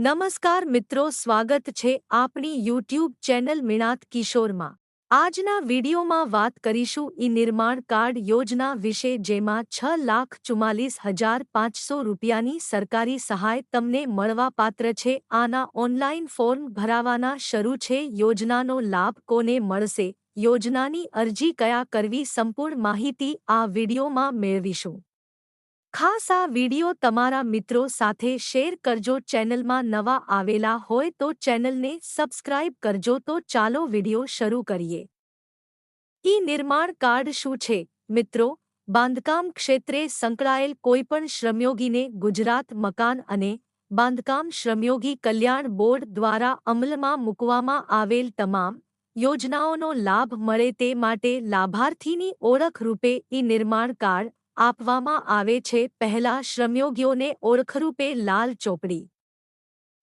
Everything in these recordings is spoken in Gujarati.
નમસ્કાર મિત્રો, સ્વાગત છે આપણી યુટ્યુબ ચેનલ મિણાત કિશોરમાં. આજના વિડીયોમાં વાત કરીશું ઈ નિર્માણ કાર્ડ યોજના વિશે જેમાં છ લાખ ચુમ્માલીસ હજાર પાંચસો રૂપિયાની સરકારી સહાય તમને મળવાપાત્ર છે. આના ઓનલાઈન ફોર્મ ભરાવાના શરૂ છે. યોજનાનો લાભ કોને મળશે? યોજનાની અરજી કયા કરવી? સંપૂર્ણ માહિતી આ વિડીયોમાં મેળવીશું. ખાસ આ વિડિયો તમારા મિત્રો સાથે શેર કરજો. ચેનલમાં નવા આવેલા હોય તો ચેનલને સબસ્ક્રાઇબ કરજો. તો ચાલો વિડિયો શરૂ કરીએ. ઈ નિર્માણ કાર્ડ શું છે? મિત્રો, બાંધકામ ક્ષેત્રે સંકળાયેલ કોઈપણ શ્રમયોગીને ગુજરાત મકાન અને બાંધકામ શ્રમયોગી કલ્યાણ બોર્ડ દ્વારા અમલમાં મૂકવામાં આવેલ તમામ યોજનાઓનો લાભ મળે તે માટે લાભાર્થીની ઓળખ રૂપે ઈ નિર્માણ કાર્ડ આપવામાં આવે છે પહેલા શ્રમયોગીઓને ઓળખરૂપે લાલ ચોપડી.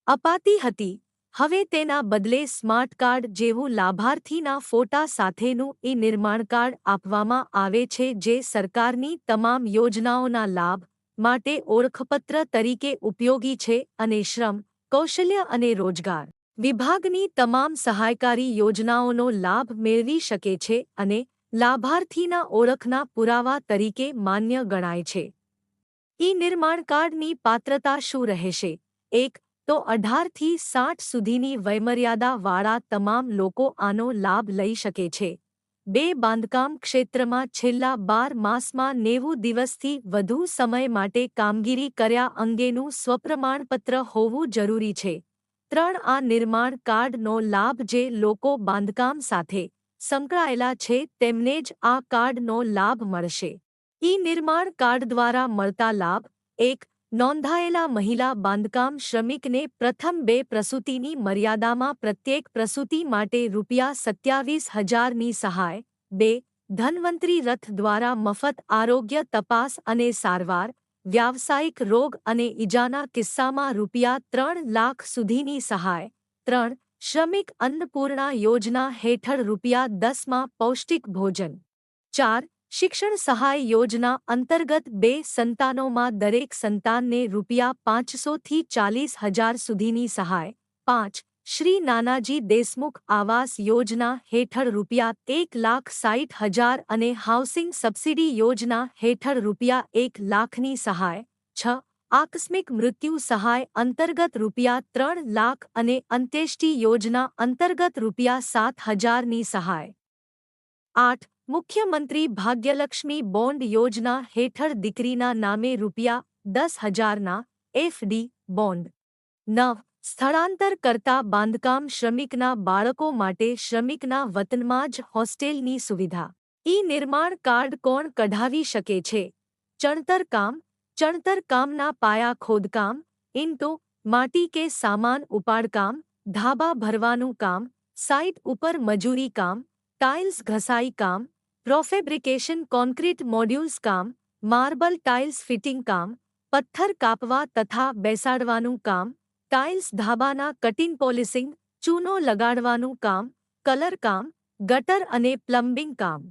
અપાતી હતી. હવે તેના બદલે સ્માર્ટ કાર્ડ જેવું લાભાર્થીના ફોટા સાથેનું ઈ નિર્માણ કાર્ડ આપવામાં આવે છે જે સરકારની તમામ યોજનાઓના લાભ માટે ઓળખપત્ર તરીકે ઉપયોગી છે અને શ્રમ, કૌશલ્ય અને રોજગાર વિભાગની તમામ સહાયકારી યોજનાઓનો લાભ મેળવી શકે છે અને લાભાર્થીના ઓળખના પુરાવા તરીકે માન્ય ગણાય છે. ઈ નિર્માણ કાર્ડની પાત્રતા શું રહેશે? એક, તો અઢારથી સાઠ સુધીની વયમર્યાદાવાળા તમામ લોકો આનો લાભ લઈ શકે છે. બે, બાંધકામ ક્ષેત્રમાં છેલ્લા બાર માસમાં નેવું દિવસથી વધુ સમય માટે કામગીરી કર્યા અંગેનું સ્વપ્રમાણપત્ર હોવું જરૂરી છે. ત્રણ, આ નિર્માણ કાર્ડનો લાભ જે લોકો બાંધકામ સાથે સંકળાયેલા છે, તેમને જ આ કાર્ડનો લાભ મળશે. ઈ નિર્માણ કાર્ડ દ્વારા મળતા લાભ. એક, નોંધાયેલા મહિલા બાંધકામ શ્રમિકને પ્રથમ બે પ્રસૂતિની મર્યાદામાં પ્રત્યેક પ્રસૂતિ માટે રૂપિયા સત્યાવીસ હજારની સહાય. બે, ધનવંતરી રથ દ્વારા મફત આરોગ્ય તપાસ અને સારવાર. વ્યાવસાયિક રોગ અને ઈજાના કિસ્સામાં રૂપિયા ત્રણ લાખ સુધીની સહાય. ત્રણ શ્રમિક અન્નપૂર્ણા યોજના હેઠળ રૂપિયા દસમાં પૌષ્ટિક ભોજન. ચાર, શિક્ષણ સહાય યોજના અંતર્ગત બે સંતાનોમાં દરેક સંતાનને રૂપિયા પાંચસોથી ચાલીસ હજાર સુધીની સહાય. પાંચ, શ્રી નાનાજી દેશમુખ આવાસ યોજના હેઠળ રૂપિયા એક લાખ સાઠ હજાર અને હાઉસિંગ સબસિડી યોજના હેઠળ રૂપિયા એક લાખની સહાય. છ આકસ્મિક મૃત્યુ સહાય અંતર્ગત રૂપિયા ત્રણ લાખ અને અંત્યેષ્ટિ યોજના અંતર્ગત રૂપિયા સાત હજારની સહાય. આઠ, મુખ્યમંત્રી ભાગ્યલક્ષ્મી બોન્ડ યોજના હેઠળ દીકરીના નામે રૂપિયા દસ હજારના એફડી બોન્ડ. નવ, સ્થળાંતર કરતા બાંધકામ શ્રમિકના બાળકો માટે શ્રમિકના વતનમાં જ હોસ્ટેલની સુવિધા. ઈ નિર્માણ કાર્ડ કોણ કઢાવી શકે છે? ચણતર કામ ચણતર કામના પાયા ખોદકામ ઇંટો માટી કે સામાન ઉપાડકામ ધાબા ભરવાનું કામ સાઇટ ઉપર મજૂરી કામ ટાઇલ્સ ઘસાઈ કામ પ્રોફેબ્રિકેશન કોન્ક્રીટ મોડ્યુલ્સ કામ માર્બલ ટાઇલ્સ ફિટિંગ કામ પથ્થર કાપવા તથા બેસાડવાનું કામ ટાઇલ્સ ધાબાના કટિંગ પોલિસિંગ ચૂનો લગાડવાનું કામ કલર કામ ગટર અને પ્લમ્બિંગ કામ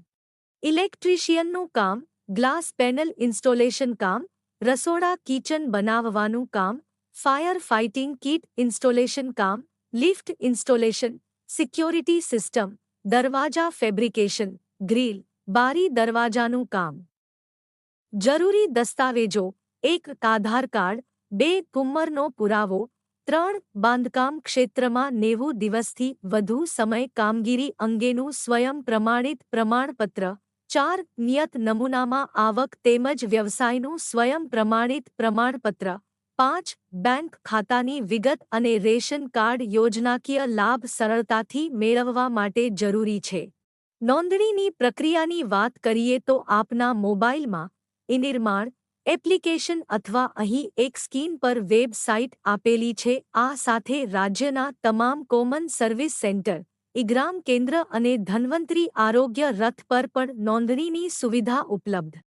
ઇલેક્ટ્રિશિયનનું કામ ગ્લાસ પેનલ ઇન્સ્ટોલેશન કામ રસોડા કિચન બનાવવાનું કામ, ફાયર ફાઇટિંગ કીટ ઇન્સ્ટોલેશન કામ, લિફ્ટ ઇન્સ્ટોલેશન, સિક્યોરિટી સિસ્ટમ, દરવાજા ફેબ્રિકેશન, ગ્રીલ, બારી દરવાજાનું કામ. જરૂરી દસ્તાવેજો, એક આધાર કાર્ડ, બે કુમ્મરનો પુરાવો, ત્રણ બાંધકામ ક્ષેત્રમાં નેવું દિવસથી વધુ સમય કામગીરી અંગેનું સ્વયં પ્રમાણિત પ્રમાણપત્ર ચાર નિયત નમૂનામાં આવક તેમજ વ્યવસાયનું સ્વયં પ્રમાણિત પ્રમાણપત્ર. પાંચ, બેંક ખાતાની વિગત અને રેશન કાર્ડ યોજનાકીય લાભ સરળતાથી મેળવવા માટે જરૂરી છે. નોંધણીની પ્રક્રિયાની વાત કરીએ તો આપના મોબાઈલમાં ઇનિર્માણ એપ્લિકેશન અથવા અહીં એક સ્કીન પર વેબસાઇટ આપેલી છે. આ સાથે રાજ્યના તમામ કોમન સર્વિસ સેન્ટર ઇગ્રામ કેન્દ્ર અને ધન્વંતરી આરોગ્ય રથ પર પણ નોંધણીની સુવિધા ઉપલબ્ધ.